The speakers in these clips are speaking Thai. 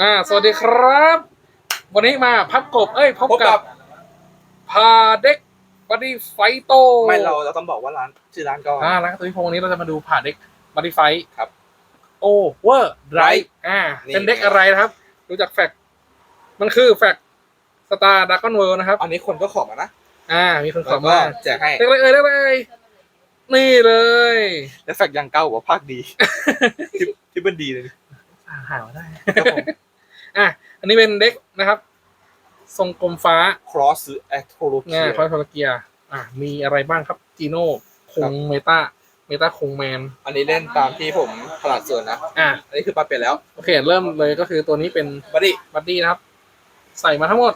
อ่า สวัสดีครับ วันนี้มาพับกบ เอ้ยพบพบกักับบพาเด็กบัดดี้ไฟโตไม่เราเราต้องบอกว่าร้านชื่อร้านก็ อ่าแล้วตัวนี้พงวันนี้เราจะมาดูพาเด็กบัดดี้ไฟครับโอเวอร์ไรอ่า นี่ เป็นเด็กอะไรนะครับดูจากแฟกต์มันคือแฟกสตาร์ดักกอนเวิร์นะครับ อันนี้คนก็ขอมานะอ่า มีคนขอแล้วก็มาแจกให้เด็กเลยเอ้ยเด็กเลยนี่เลย และแฟกยังเก้าบอกว่าภาคดี ที่ที่เป็นดีเลย หามาได้ อะอันนี้เป็นเด็กนะครับ ทรงกลมฟ้า cross หรือ a t o l o g งา y คอยพลเกียอะมีอะไรบ้างครับจีโน่คครังบเมตาเมตาคงแมนอันนี้เล่นตามที่ผมถนัดส่วนนะ อะอันนี้คือปลาเปลี่ยนแล้วโอเคเริ่มเลยก็คือตัวนี้เป็นบัดดี้บัดดี้นะครับ ใส่มาทั้งหมด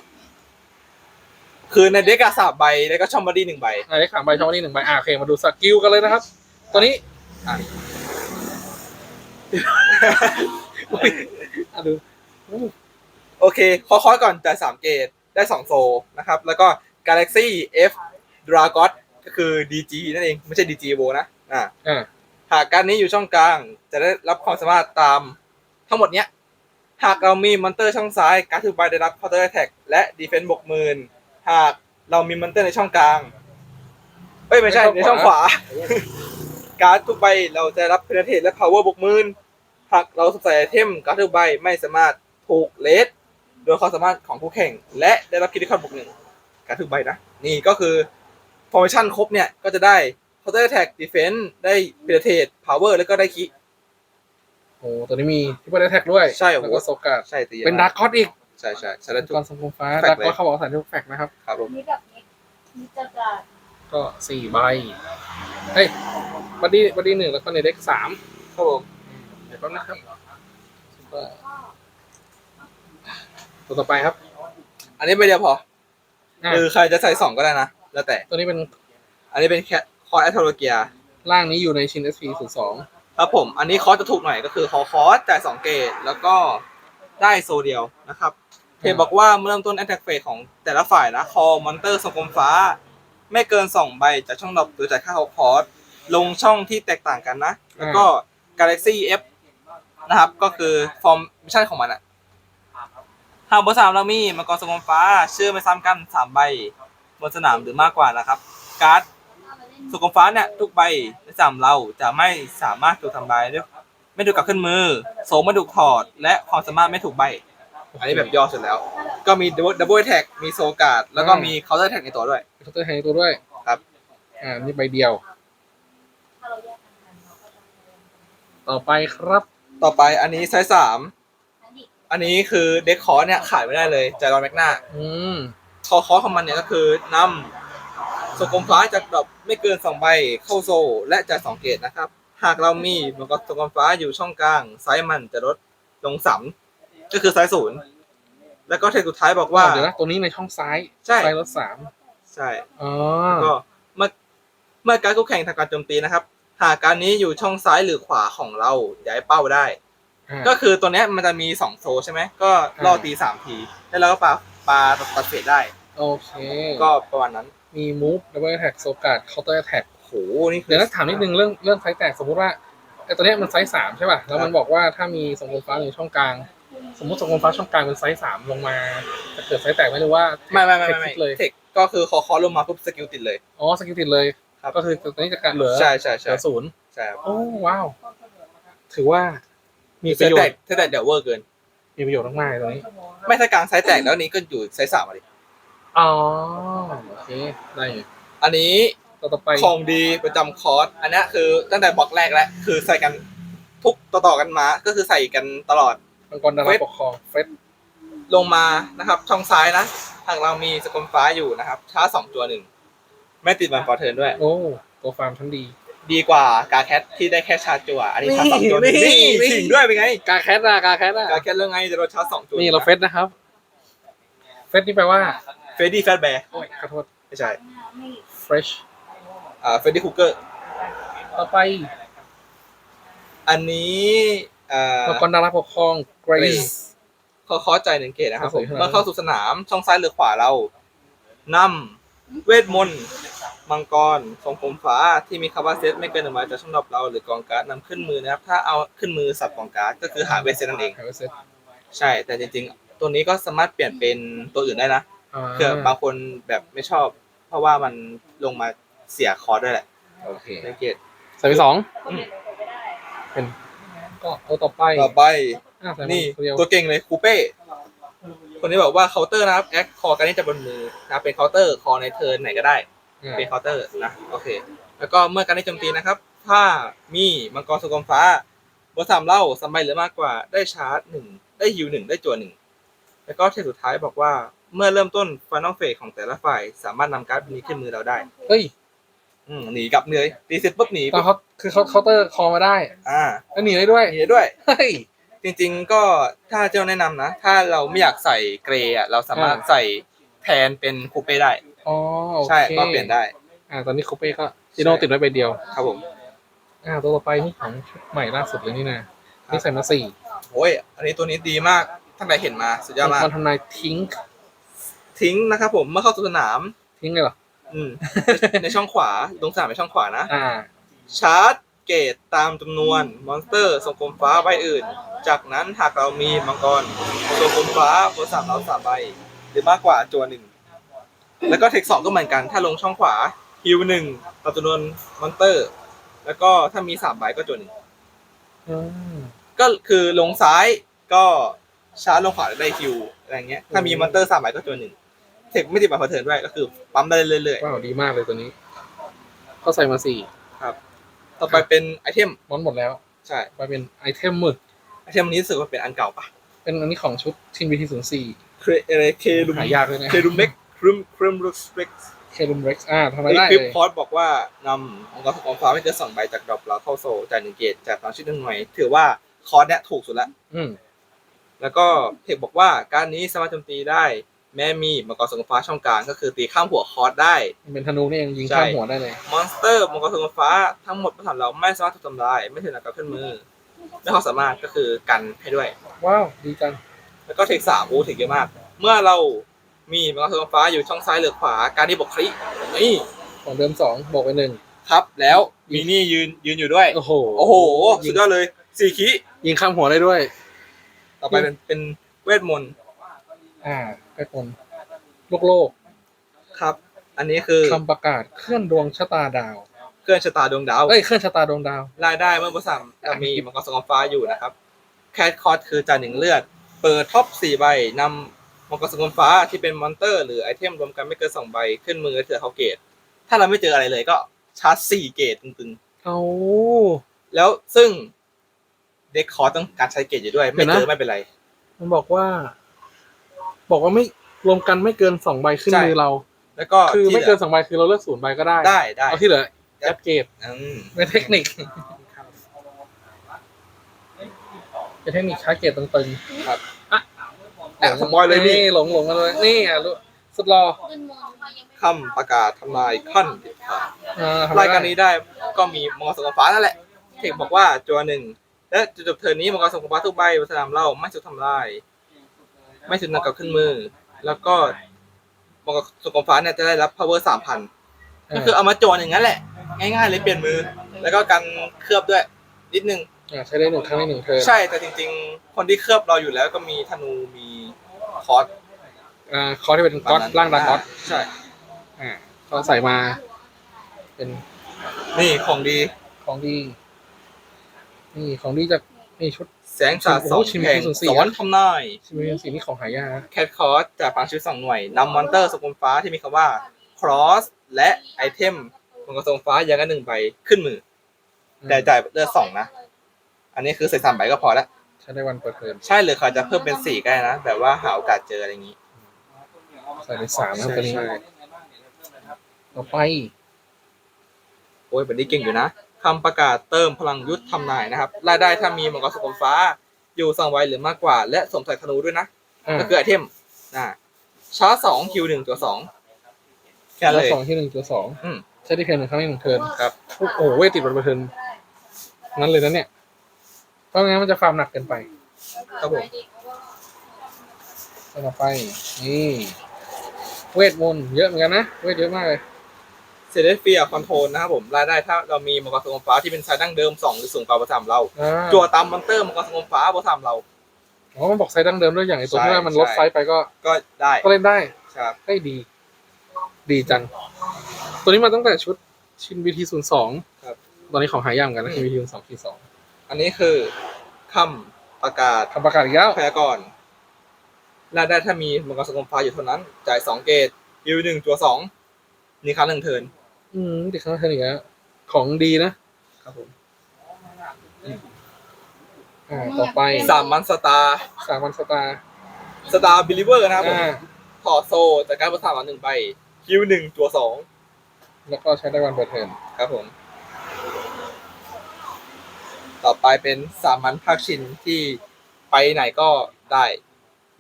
คือในเด็กอะสามใบแล้วก็ช่องบัดดี้หนึ่งใบ อะได้ขามใบช่องนี้หนึ่งใบอะโอเคมาดูสกิลกันเลยนะครับ ตัวนี้อะอะดูอู้ โอเคคอคอยก่อนจ่ายสามเกตได้สองโซลนะครับ แล้วก็ Galaxy F Dragon ก็คือ DG นั่นเอง ไม่ใช่ DG Evo นะ อ่าอะหากการนี้อยู่ช่องกลาง จะได้รับความสามารถตามทั้งหมดเนี้ย หากเรามีมอนเตอร์ช่องซ้าย การ์ดทุกใบได้รับ counter attack และดีเฟน s ์บวกหมื่นหากเรามีมอนเตอร์ในช่องกลาง เอ้ย ไม่ใช่ในช่องขวา การ์ดทุกใบเราจะรับเพนเท e และ power บวกหมื่นหากเราใส่ไอเทมการ์ดทุกใบไม่สามารถ ถูกเลสโดยความสามารถของผู้แข่ง และได้รับคิดคอนบวกหนึ่งการ์ดทุกใบนะ นี่ก็คือ formation ครบเนี่ย ก็จะได้ counter attack defense ได้เพนเท e power แล้วก็ได้คิโอ้ตัวนี้มีที่เปิดแท็กด้วยใช่โอ้โหแล้วก็โซกาดใช่ตีเป็นดาร์คคอสอีก ใช่ใช่ใช่แล้วกทุกรทรงกลมฟ้าแฟดาร์กคคอสเขาบอกว่าใส่ทุกแฟกนะครับครับผมนี่กับนิกนิจการก็สี่ใบเฮ้ยบัดดี้บัดดี้หนึ่งแล้วก็ในเด็กสามครับผมเดี๋ยวแป๊บนะครับ ตัวต่อไปครับ อันนี้ไปเดียวพออะคือใครจะใส่สองก็ได้นะ แล้วแต่ ตัวนี้เป็นอันนี้เป็นแค่คอร์แอทโทโลเกียร่างนี้อยู่ในชิน SP ศูนย์สองครับผม อันนี้คอร์สจะถูกหน่อยก็คือคอคอร์สจ่ายสองเกตแล้วก็ได้โซเดียวนะครับเทบอกว่าเมื่อเริ่มต้นแอ t แทกเฟสของแต่ละฝ่ายนะคอมอนเตอร์ทรงกลมฟ้า ไม่เกินสองใบจากช่องดรอปหรือจ่ายค่าคอร์สลงช่องที่แตกต่างกันนะ แล้วก็ Galaxy F นะครับ ก็คือฟอร์มมิชชั่นของมันอะ หากเบอร์สามเรามีมังกรทรงกลมฟ้า ชื่อไม่ซ้ำกันสามใบบนสนามหรือมากกว่านะครับ การ์ดสุกมฟ้าเนี่ยทุกใบในสามเราจะไม่สามารถถูกทำลายด้วยไม่ถูกกลับขึ้นมือโสมไม่ถูกถอด และความสามารถไม่ถูกใบ อันนี้แบบย่อสุดแล้ว ก็มีดับเบิลแท็กมีโซการ์ดแล้วก็มีเคาน์เตอร์แท็กในตัวด้วยมีเคาน์เตอร์แทงตัวด้วย ครับ อ่า นี่ใบเดียวถ้าเราแยกกันกันเราก็จะต่อไปครับ ต่อไปอันนี้ไซส์สามทั้งดิ อันนี้คือเด็กคอร์สเนี่ยขายไม่ได้เลยจารอนแมกนาอืมคอคอร์สของมันเนี่ยก็คือนำสุกมฟ้าจากดรอปไม่เกินสองใบเข้าโซลและจ่ายสองเกตนะครับ หากเรามีมันก็สุกมฟ้าอยู่ช่องกลางไซส์มันจะลดลงสามก็คือไซส์ศูนย์แล้วก็เทคสุดท้ายบอกว่าเดี๋ยวนะตัวนี้ในช่องซ้ายใช่ซ้ายรถสามใช่อ๋อก็เมื่อเมื่อการคู่แข่งทำการโจมตีนะครับ หากการนี้อยู่ช่องซ้ายหรือขวาของเราย้ายเป้าได้อ่า ก็คือตัวเนี้ยมันจะมีสองโซใช่ไหมก็ล่อตีสามทีแล้วเราก็ปาปาตัดเฟดได้ โอเค ก็ประมาณนั้นมี move double attack โซกาด counter attack โหนี่คือเดี๋ยวนะถามนิดนึงเรื่องเรื่องไซส์แตกสมมติว่าไอ้ตัวเนี้ยมันไซส์สามใช่ป่ะแล้วมันบอกว่าถ้ามีสงคมฟ้าหรือช่องกลาง สมมติสงคมฟ้าช่องกลางเป็นไซส์สามลงมาจะเกิดไซส์แตกไหมหรือว่าไม่ไม่ไม่ไม่เทคไม่นิคเลยเทคก็คือคอคอลงมาปุ๊บสกิลติดเลยอ๋อสกิลติดเลยครับก็คือตัวนี้จะการเหลือใช่ใช่เหใช่ลือศูนย์ใช่ครับโอ้ว้าวถือว่า มีมีปเซระตโยแตชกน์เซตแตกเดี๋ยวเวอร์เกิน มีประโยชน์มากๆเลยตัวนี้ไม่ถ้ากลางไซส์แตกแล้วอันนี้ก็อยู่ไซส์สามอะดิอ๋อโอเคได้อยู่อันนี้ตัวต่อไปของดีประจำคอร์สอันเนี้ยคือตั้งแต่บล็อกแรกแล้วคือใส่กันทุกต่อๆกันมา ก็คือใส่กันตลอด มังกรดาราเฟสปกครองเฟสลงมานะครับ ช่องซ้ายนะทางเรามีสกลฟ้าอยู่นะครับช้าสองตัวหนึ่งไม่ติดมันฟอร์เทิร์นด้วย โอ้ตัวฟาร์มชั้นดี ดีกว่ากาแคทที่ได้แค่ชาร์จจั่วอันนี้ชาร์จสองตัวหนึ่งนี่นี่นี่ถิงด้วยเป็นไง กาแคทอะกาแคทอะกาแคทเรื่องไงจะโดนชาร์จสองตัวนี่เราเฟสนะครับ เฟสนี่แปลว่าเฟรดดี้แฟตแบร์โอ้ยขอโทษ ไม่ใช่ไม่ fresh อ่าเฟรดดี้คุกเกอร์ต่อไปอันนี้อ่ามังกรดาราปกครองเกรเกรซซเขาขอใจายหนึ่งเกตนะครับผมครับผม เมื่อเข้าสู่สนามช่องซ้ายหรือขวาเรานำ เวทมนต์มังกรทรงผมฟ้าที่มีคาว่าเซตไม่เกินหนึ่งใบจากช่องดรอปเราหรือกองการ์ดนำขึ้นมือนะครับ ถ้าเอาขึ้นมือสับกองการ์ดก็คือหาเวทเซตนั่นเองหายไปเซตใช่ แต่จริงๆ ตัวนี้ก็สามารถเปลี่ยนเป็นตัวอื่นได้นะาเผื่อบางคนแบบไม่ชอบ เพราะว่ามันลงมาเสียคอร์สด้วยแหละโอเคในเกต ใส่ไปสองอืมเป็นก็เอาต่อไปต่อไป อะใส่มานี่ตัวเดียวตัวเก่งเลยคูเป้ คนนี้บอกว่าเคาน์เตอร์นะครับแอคคอการนี้จะบนมือนะครับเป็นเคาน์เตอร์คอในเทิร์นไหนก็ได้อะเป็นเคาน์เตอร์นะโอเค แล้วก็เมื่อการได้โจมตีนะครับ ถ้ามีมังกรสุกรฟ้าบนสามเล่าสามใบหรือมากกว่าได้ชาร์จหนึ่งได้ฮิวหนึ่งได้จั่วหนึ่งแล้วก็เทสุดท้ายบอกว่าเมื่อเริ่มต้นฟ i น a l เฟสของแต่ละฝ่าย สามารถนำการ์ดใบนี้ขึ้นมือเราได้ เฮ้ยอืมหนีกลับเลยตีเสร็จปุ๊บหนีตอนเขาคือเขาเคาน์เตอร์คอมาได้ อ่าแล้วหนีได้ด้วยหนีได้ด้วย เฮ้ย จริงๆก็ถ้าเจ้าแนะนำนะ ถ้าเราไม่อยากใส่เกรย์อะเราสามารถอ่าใส่แทนเป็นคูเป้ได้ อ๋อโอเคใช่ก็เปลี่ยนได้ อ่า ตอนนี้คูเป้ก็จิโน่ติดไว้ใบเดียว ครับผมอ่า ตัวต่อไปนี่ของชุดใหม่ล่าสุดเลยนี่นะนี่ใส่มาสี่โอ้ยอันนี้ตัวนี้ดีมากท่านใดเห็นมาสุดยอดมาก มันทำนายทิ้งทิ้งนะครับผมเมื่อเข้าสู่สนาม ทิ้งเลยเหรอ อืม ในช่องขวาตรงสนามในช่องขวานะ อ่า ชาร์จเกตตามจำนวนมอนสเตอร์ทรงกลมฟ้าใบอื่น จากนั้นหากเรามีมังกรทรงกลมฟ้าบนสามเราสามใบ หรือมากกว่าจวนหนึ่ง แล้วก็เทคสองก็เหมือนกัน ถ้าลงช่องขวาฮิวหนึ่งต่อจำนวนมอนสเตอร์ แล้วก็ถ้ามีสามใบก็จวนหนึ่งอืมก็คือลงซ้ายก็ชาร์จลงขวาได้ฮิวอะไรเงี้ย ถ้ามีมอนสเตอร์สามใบก็จวนหนึ่งเทคไม่ติดบัตรเทิร์นด้วยก็คือปั๊มได้เรื่อยว้าวดีมากเลยตัวนี้เขาใส่มาสี่ๆครับ ต่อไปเป็นไอเทมมอนหมดแล้ว ใช่ ไปเป็นไอเทมหมึก ไอเทมนี้รู้สึกว่าเป็นอันเก่าปะเป็นอันนี้ของชุดทีมบีทีศูนย์สี่เคอะไรเคลุมหายากเลยนะเคลุมเม็กครึมครึมรุสเร็กเคลุมเร็กซ์อ่าทำไมในได้คลิปเลยพอดบอกว่านำองค์กรของฟ้าไม่เกินสองใบจากดรอปเราเข้าโซลจ่ายหนึ่งเกตจากความชื่อหนึ่งหน่วย ถือว่าคอร์สเนี้ยถูกสุดละอืมแล้วก็เทคบอกว่าการนี้สามารถโจมตีได้แม้มีมังกรสงฟ้าช่องกลางก็คือตีข้ามหัวคอร์สได้มันเป็นธนูนี่เองยิงใช่ข้ามหัวได้เลย มอนสเตอร์มังกรสงฟ้าทั้งหมดประสานเราไม่สามารถถูกทำลายไม่ถึงกับขึ้นมือ และความสามารถก็คือกันให้ด้วย ว้าวดีจังแล้วก็เทคสามโอ้เทคเยอะมาก เมื่อเรามีมังกรสงฟ้าอยู่ช่องซ้ายหรือขวา การที่บอกคลิกนี่ของเดิมสองบวกไปหนึ่งครับแล้วมีนี่ยืนยืนอยู่ด้วย โอ้โหโอ้โหยิสุงดยอดเลยสี่คิยิงข้ามหัวได้ด้วย ต่อไปเป็นเป็นเวทมนต์อ่าไปคนโลกโลกครับ อันนี้คือคำประกาศเคลื่อนดวงชะตาดาว เครื่องชะตาดวงดาว เอ้ยเคลื่อนชะตาดวงดาว รายได้เมื่อบริษัทเรามีมังกรสงฟ้าอยู่นะครับ แคทคอร์ดคือจ่ายหนึ่งเลือด เปิดท็อปสี่ใบนำมังกรสงฟ้าที่เป็นมอนเตอร์ หรือไอเทมรวมกันไม่เกินสองใบขึ้นมือเถื่อเขาเกต ถ้าเราไม่เจออะไรเลยก็ชาร์จสี่เกตตึงเอาๆแล้วซึ่งเด็กคอร์สต้องการใช้เกตอยู่ด้วย ไม่เจอไม่เป็นไร มันบอกว่า บอกว่าไม่รวมกันไม่เกินสองใบขึ้นใช่มือเรา แล้วก็คือที่ไม่หลืเกินสองใบคือเราเลือกศูนย์ใบก็ได้ ได้ได้เอาที่เหลือ ยัดเกตอืมเป็นเทคนิคเป็นเทคนิคช้าเกตตึงครับๆอะแอบสปอยเลยนี่หลงหลงมาเลยนี่อะลูกสุดรอขึ้นมือเขายังไม่คำประกาศทำนายขั้นเด็ดขาดอ่าทำไมรายการนี้ได้ก็มีมังกรสงฟ้านั่นแหละเทคบอกว่าจัวหนึ่งและจุดจบเทิร์นนี้มังกรสงฟ้าทุกใบบนสนามเล่าไม่ถูกทำลาย ไม่ถูกนำกลับขึ้นมือ แล้วก็มังกรสงฟ้าเนี่ยจะได้รับ power สามพันก็คือเอามาโจนอย่างนั้นแหละ ง่ายๆเลยเปลี่ยนมือ แล้วก็กันเคลือบด้วยนิดนึงอ่าใช้ได้หนึ่งครั้งในหนึ่งเทิร์นใช่แต่จริง ๆ คนที่เคลือบเราอยู่แล้วก็มีธนูมีคอร์สอ่าคอร์สที่เป็นก๊อตร่างดาร์กก๊อตใช่อ่าก็ใส่มา เป็นนี่ของดีของดี นี่ของดีจากนี่ชุดแสงสาดสองโอ้โหชิมแห่งศูนย์สี่สวรรค์ทำนายชิมิเนสีนี่ของหายากนะแคทคอร์สจากพลังชีวิตสองหน่วยนำมอนเตอร์สกุลฟ้าที่มีคำว่า cross และไอเทม ของกระทรวงฟ้าอย่างละหนึ่งใบขึ้นมือแต่จ่ายเลือดสองนะ อันนี้คือใส่สามใบก็พอแล้วใช้ได้วันเปิดเทอมใช่หรือเขาจะเพิ่มเป็นสี่ก็ได้นะแบบว่าหาโอกาสเจออะไรอย่างนี้ ใส่ไปสามนะครับตัวนี้ใช่ต่อไป โอ้ยบันนี้เก่งอยู่นะคำประกาศเติมพลังยุทธทำนายนะครับ รายได้ถ้ามีมังกรสกุลฟ้า อยู่สองใบหรือมากกว่า และสวมใส่ธนูด้วยนะอ่าก็คือไอเทมนะชาร์จสองคิวหนึ่งตัวสองแค่แล้เลวยสองที่หนึ่งตัวสองอืม ใช้ได้เพียงหนึ่งครั้งในหนึ่งเทิร์นครับโอ้โหเวทติดวันเปิดเทอมงั้นเลยนะเนี่ยเพราะงั้นมันจะฟาร์มหนักเกินไป ครับผมต่อไป นี่ เวทมนต์เยอะเหมือนกันนะ เวทเยอะมากเลยเซเลสเฟียคอนโทรลนะครับผมรายได้ถ้าเรามีมังกรสกุลฟ้าที่เป็นไซส์ดั้งเดิมสองหรือสูงกว่าประสามเราอ่าจั่วตามมอนเตอร์มังกรสกุลฟ้าประสามเราอ๋อมันบอกไซส์ดั้งเดิมด้วยอย่างไอตัวใช่ที่ว่ามันลดใช่ไซส์ไปก็ก็ได้ก็เล่นได้ครับได้ดี ดีจัง ตัวนี้มาตั้งแต่ชุดชินบีทีศูนย์สองครับ ตอนนี้ของหายากเหมือนกันนะอืมชินบีทีศูนย์สองขีดสองอันนี้คือคำประกาศคำประกาศอีกแล้วพยากรณ์รายได้ถ้ามีมังกรสกุลฟ้าอยู่เท่านั้น จ่ายสองเกตยูหนึ่งตัวสองนี่ครั้งหนึ่งเทิร์นอืมเด็กข้างเธออีกแล้วของดีนะครับผมอ่าต่อไปสามมันสตาร์สามัญสตาร์สตาร์บิลิเวอร์นะครับผมอ่าถอดโซจากการประสานมาหนึ่งใบคิวหนึ่งตัวสอง แล้วก็ใช้ได้วันเปิดเทอมครับผม ต่อไปเป็นสามัญภาคชินที่ไปไหนก็ได้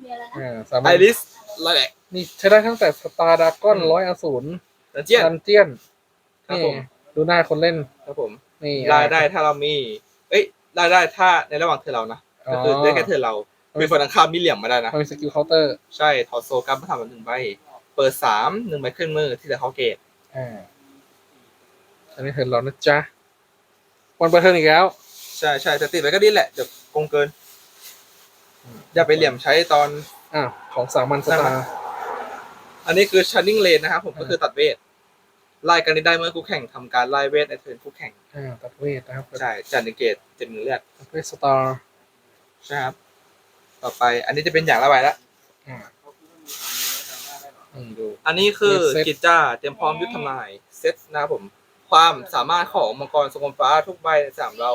มีอะไรนะอ่าสามัไอญริสไลแลก นี่ใช้ได้ตั้งแต่สตาร์ดากอนอืม ร้อยอสูรดันเจียน ดันเจียนครับนี่ผม ดูหน้าคนเล่น ครับผมนี่รายได้ถ้าเรามี เอ้ยรายได้ถ้าในระหว่างเธอเรานะก็คือได้แค่เธอเราเป็นฝั่งตรงข้ามมีเหลี่ยมมาได้นะ มันมีสกิลเคาน์เตอร์ ใช่ถอดโซการประทำมาหนึ่งใบ เปิดสามหนึ่งใบขึ้นมือที่เหลือเขาเกต อ่าอันนี้เห็นแล้วนะจ๊ะวันเปิดเทอมอีกแล้ว ใช่ใช่แต่ติดไปก็ดีแหละเดี๋ยวโกงเกิน อย่าไปเหลี่ยมใช้ตอน อ่าของสามัญสตาร์อันนี้คือ shining lane นะครับผมอ่าก็คือตัดเวทไล่กันได้เมื่อคู่แข่งทำการไล่เวทในเทิร์นคู่แข่งอ่าตัดเวทนะครับใช่จัดหนึ่งเกตเจ็ดหนึ่งเลือดตัดเวทสตาร์ใช่ครับ ต่อไป อันนี้จะเป็นอย่างละใบละอ่าอืม ดู อันนี้คือเซต กิจจ้าเตรียมพร้อมยุทธทำลายเซตนะครับผม ความสามารถของมังกรสกุลฟ้าทุกใบในสนามเรา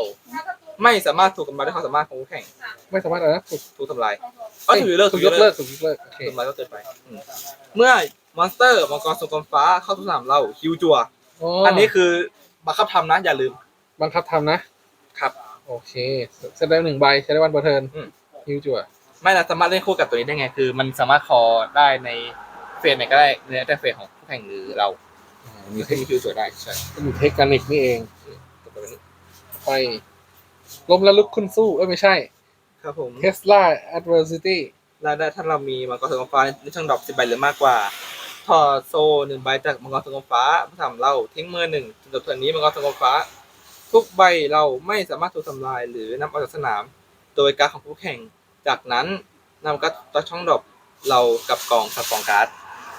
ไม่สามารถถูกกำลังด้วยความสามารถของคู่แข่งไม่สามารถอะไรนะถูกถูกทำลายก็ถูกยกเลิกถูกยกเลิกถูกยกเลิกโอเคถูกทำลายก็เกินไปอืมเมื่อมอนสเตอร์มังกรสกุลฟ้าเข้าสู่สนามเราฮิวจัว อันนี้คือบังคับทำนะอย่าลืม บังคับทำนะครับ โอเคเสร็จแล้วหนึ่งใบใช้ได้วันเปิดเทอมอืม ฮิวจั่วไม่เราสามารถเล่นคู่กับตัวนี้ได้ไง คือ มันสามารถคอได้ใน เฟสไหนก็ได้ในแต่เฟสของคู่แข่งหรือเราอ่ามีมีเทคนิคคิวสวยได้ใช่มีเทคนิคนี่เองตัวนี้ไปล้มแล้วลุกขึ้นสู้เอ้ยไม่ใช่ ครับผม Tesla Adversity รายได้ถ้าเรามีมังกรสกุลฟ้าในช่องดรอปสิบใบหรือมากกว่า ถอดโซ่หนึ่งใบจากมังกรสกุลฟ้ามาทำเราทิ้งมือหนึ่งจนจบเทิร์นนี้มังกรสกุลฟ้า ทุกใบเราไม่สามารถถูกทำลายหรือนำออกจากสนาม โดยการดของคู่แข่ง จากนั้นนำการ์ดต่อช่องดรอปเรากับกองสับกองการ์ด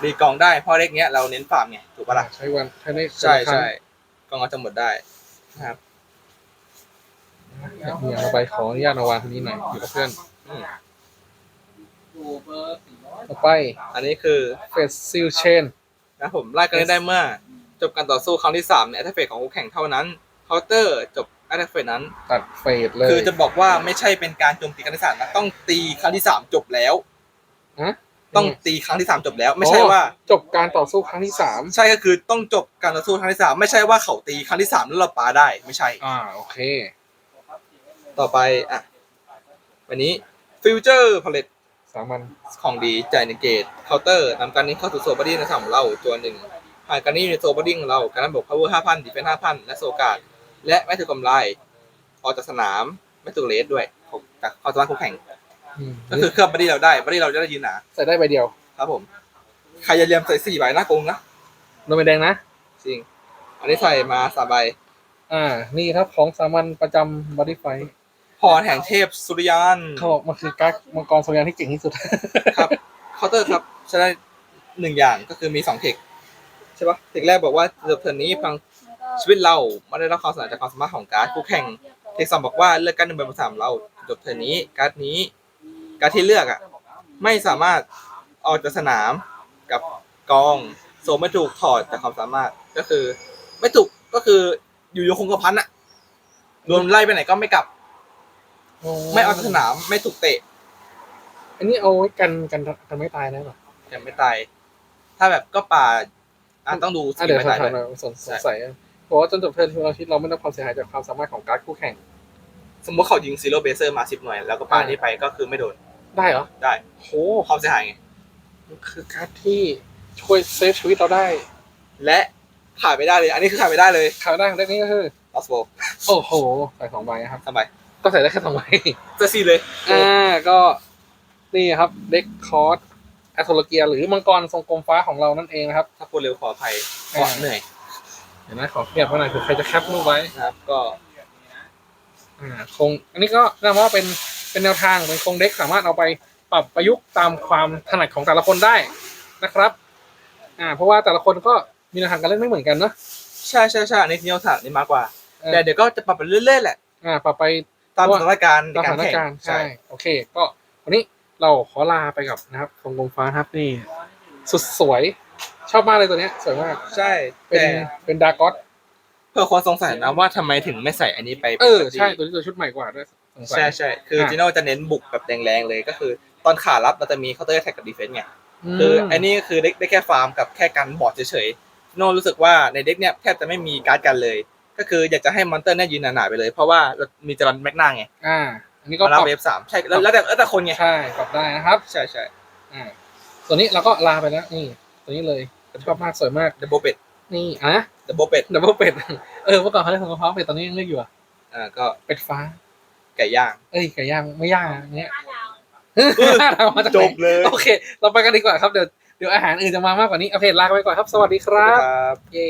รีกองได้เพราะเลขเนี้ยเราเน้นฟาร์มไงถูกปะล่ะ ใช้วันใช้ได้ใช่ครั้งใช่กองเอาจะหมดได้นะครับมีเอาไปขออนุญาตเอาวางทีนี้หน่อยอยู่กับเพื่อนอืมต่อไปอันนี้คือเฟสซิลเชนนะครับผมไล่กันได้เมื่อ จบการต่อสู้ครั้งที่สามในแอตเฟสของคู่แข่งเท่านั้นเคาน์เตอร์จบแอตเฟสนั้น ตัดเฟสเลย คือจะบอกว่าไม่ใช่เป็นการโจมตีครั้งที่สามนะต้องตีครั้งที่สามจบแล้วฮะ ต้องตีครั้งที่สามจบแล้ว ไม่ใช่ว่าจบการต่อสู้ครั้งที่สามใช่ก็คือต้องจบการต่อสู้ครั้งที่สามไม่ใช่ว่าเขาตีครั้งที่สามแล้วเราปาได้ไม่ใช่ อ่าโอเค ต่อไปอะวันนี้ฟิวเจอร์พาเลตสามัญของดีจ่ายในเกตเคาน์เตอร์นำการนี้เข้าสู่โซบอดี้ในสนามของเราตัวหนึ่งหากการนี้อยู่ในโซบอดี้ของเราการนั้นบอก power ห้าพันดีเฟนห้าพันและโซการ์ดและไม่ถูกกำไรออกจากสนามไม่ถูกเลสด้วยของจากความสามารถคู่แข่งอืม ก็คือเคลือบบอดี้เราได้บอดี้เราจะได้ยืนหนาใส่ได้ใบเดียวครับผมใครจะเรียมใส่สี่ใบหน้าโกงนะโดนใบแดงนะจริง อันนี้ใส่มาสามใบอ่า นี่ครับของสามัญประจำบอดี้ไฟพรแห่งเทพสุริยันเขาบอกมันคือการ์ดมังกรโซลยานที่เก่งที่สุดครับเคาน์เตอร์ครับใช้ได้หนึ่งอย่างก็คือมีสองเทคใช่ปะเทคแรกบอกว่าจบเทิร์นนี้พังชีวิตเราไม่ได้รับความสนใจจากความสามารถของการ์ดคู่แข่ง เทคสองบอกว่าเลือกการดหนึ่งใบบนสามเราจบเทิร์นนี้การ์ดนี้ การ์ดที่เลือกอะไม่สามารถออกจากสนามกับกองโซไม่ถูกถอดจากความสามารถก็คือ ไม่ถูกก็คืออยู่ยงคงกระพันอะโดนไล่ไปไหนก็ไม่กลับ ไม่ออกจากสนามไม่ถูกเตะ อันนี้เอาไว้กันกันกันไม่ตายนะป่ะยังไม่ตาย ถ้าแบบก็ป่าอะต้องดูสอะกิเดี๋ลยวไม่ถาตายมด้วยหน่อยสงสงสัยอะบอกว่าจนจบเทิร์นทุกอาทิตย์เราไม่ได้รับความเสียหายจากความสามารถของการ์ดคู่แข่ง สมมติเขายิงซีโร่เบเซอร์มาสิบหน่วย แล้วก็ป่านี้ไปก็คือไม่โดน ได้เหรอได้โหความเสียหายไงมันคือการ์ดที่ช่วยเซฟชีวิตเราได้และขาดไม่ได้เลย อันนี้คือขาดไม่ได้เลยข่าวได้ของเด็กนี้ก็คือ ลอสโบโอ้โหใส่สองใบนะครับ ทำไมก็ใส่ได้แค่สองใบ จะซีเลยอ่าก็นี่ครับเด็กคอร์สแอตโทโลเกีย หรือมังกรทรงกลมฟ้าของเรานั่นเองนะครับ ถ้าพูดเร็วขออภัยเพราะเหนื่อยเดี๋ยวนะขอเทียบไว้หน่อยเผื่อใครจะแคปรูปไว้นะครับ ก็อ่าคง อันนี้ก็น่าว่าเป็น เป็นเป็นแนวทางเป็นโครงเด็กสามารถเอาไปปรับประยุกต์ตามความถนัดของแต่ละคนได้นะครับอ่าเพราะว่าแต่ละคนก็มีแนวทางการเล่นไม่เหมือนกันเนอะใช่ใช่ใช่อันนี้ที่เราถามนี่มากกว่าเออแต่เดี๋ยวก็จะปรับไปเรื่อยๆแหละอ่าปรับไปตามสถานการณ์ในตามสการถานแข่งการณ์ใช่ใช่โอเค ก็วันนี้เราขอลาไปกับนะครับทรงกลมฟ้าครับนี่สุดสวยชอบมากเลยตัวเนี้ยสวยมากใช่เป็นแต่เป็นดากอสเพื่อคนสงสัยนะว่าทำไมถึงไม่ใส่อันนี้ไปเออปกติใช่ตัวนี้ตัวชุดใหม่กว่าด้วย สงสัยใช่ใช่คืออะจิโน่จะเน้นบุกแบบแรงๆเลยก็คือ ตอนขารับเราจะมีเคาน์เตอร์แท็กกับดีเฟนซ์ไงมคืออันนี้คือได้ได้แค่ฟาร์มกับแค่กันบอร์ดเฉยๆจิโน่รู้สึกว่าในเด็กเนี่ยแทบจะไม่มีการ์ดกันเลย ก็คืออยากจะให้มอนเตอร์เนี่ยยืนหนาๆไปเลยเพราะว่าเรามีจรันแม็กนาไงอ่า อันนี้ก็มาปลารับเวฟสามใช่แล้วแล้วแต่แล้วแต่คนไงใช่ปรับได้นะครับใช่ใช่อ่าตัวนี้เราก็ลาไปแล้วนี่ ตัวนี้เลยชอบมากสวยมากดับเบิลเป็ดนี่อะดับเบิลเป็ดดับเบิลเป็ดเออเมื่อก่อนเขาเรียกทรงกลมฟ้าเป็ดตอนนี้ยังเรียกอยู่อะอ่าก็เป็ดฟ้า ไก่ย่าง เอ้ยไก่ย่างไม่ย่างอะเนี้ยห้าดาวเรามาจากไหนจบเลย โอเค เราไปกันดีกว่าครับเดี๋ยวเดี๋ยวอาหารอื่นจะมามากกว่านี้โอเคลาไปก่อนครับ สวัสดีครับครับเย้